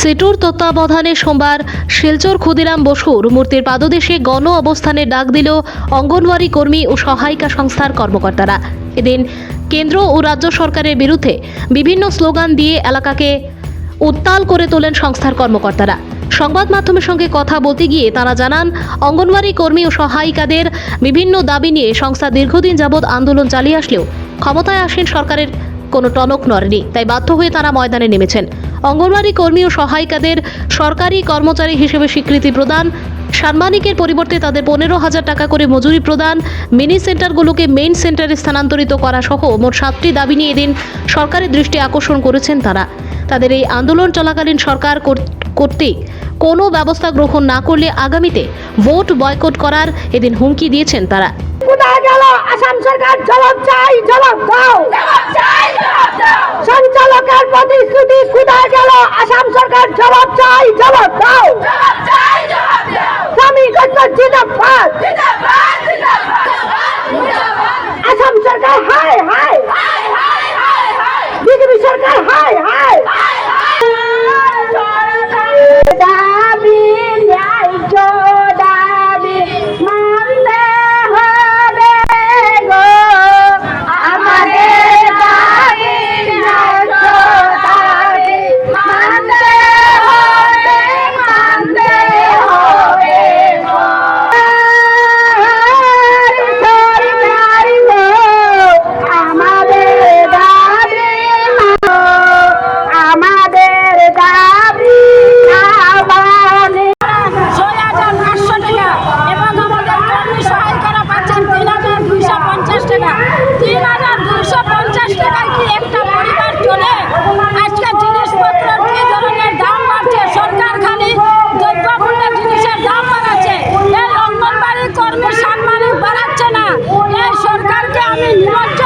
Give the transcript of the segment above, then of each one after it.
সিটুর তত্ত্বাবধানে সোমবার শিলচর ক্ষুদিরাম বসুর মূর্তির পাদদেশে গণ অবস্থানের ডাক দিল অঙ্গনওয়াড়ি কর্মী ও সহায়িকা সংস্থার কর্মকর্তারা। এদিন কেন্দ্র ও রাজ্য সরকারের বিরুদ্ধে বিভিন্ন স্লোগান দিয়ে এলাকাকে উত্তাল করে তোলেন সংস্থার কর্মকর্তারা। সংবাদ মাধ্যমের সঙ্গে কথা বলতে গিয়ে তারা জানান, অঙ্গনওয়াড়ি কর্মী ও সহায়িকাদের বিভিন্ন দাবি নিয়ে সংস্থা দীর্ঘদিন যাবৎ আন্দোলন চালিয়ে আসলেও ক্ষমতায় আসেন সরকারের কোনো টনক নড়েনি, তাই বাধ্য হয়ে তারা ময়দানে নেমেছেন। অঙ্গনওয়াড়ি কর্মী ও সহায়িকাদের সরকারি কর্মচারী হিসেবে স্বীকৃতি প্রদান। সাম্মানিকের পরিবর্তে তাদের পনেরো হাজার টাকা করে মজুরি প্রদান। মিনি সেন্টারগুলোকে মেইন সেন্টারে স্থানান্তরিত করা সহ মোট সাতটি দাবি নিয়ে এদিন সরকারের দৃষ্টি আকর্ষণ করেছেন তারা। তাদের এই আন্দোলন চলাকালীন সরকার কর- কর্তৃক কোনো ব্যবস্থা গ্রহণ না করলে আগামীতে ভোট বয়কট করার এদিন হুমকি দিয়েছেন তারা। কোথায় গেল? আসাম সরকার জবাব চাই জবাব দাও। সঞ্চালকের প্রতিশ্রুতি কোথায় গেল? আসাম সরকার জবাব চাই জবাব দাও। স্বামী ঐক্য এই সরকারকে আমি নিমজ্জ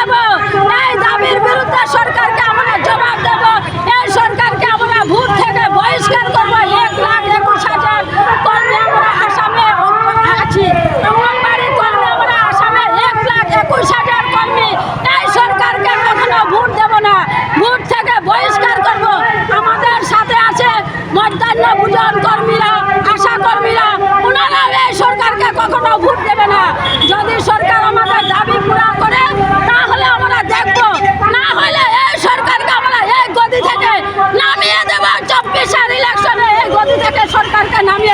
দেব। এই দাবির বিরুদ্ধে সরকারকে আমরা জবাব দেব। এই সরকারকে আমরা ভোট থেকে বহিষ্কার করব। এক লাখ একুশ হাজার কর্মী আমরা আসামে আছি। অঙ্গনবাড়ি কর্মী আমরা আসামে এক লাখ একুশ হাজার কর্মী। এই সরকারকে কখনো ভোট দেব না। ভোট থেকে বহিষ্কার করব। আমাদের সাথে আছে মধ্যাহ্ন ভোজন কর্মীরা, আশা কর্মীরা। ওনারা এই সরকারকে কখনো ভোট দেবে না। নামিয়ে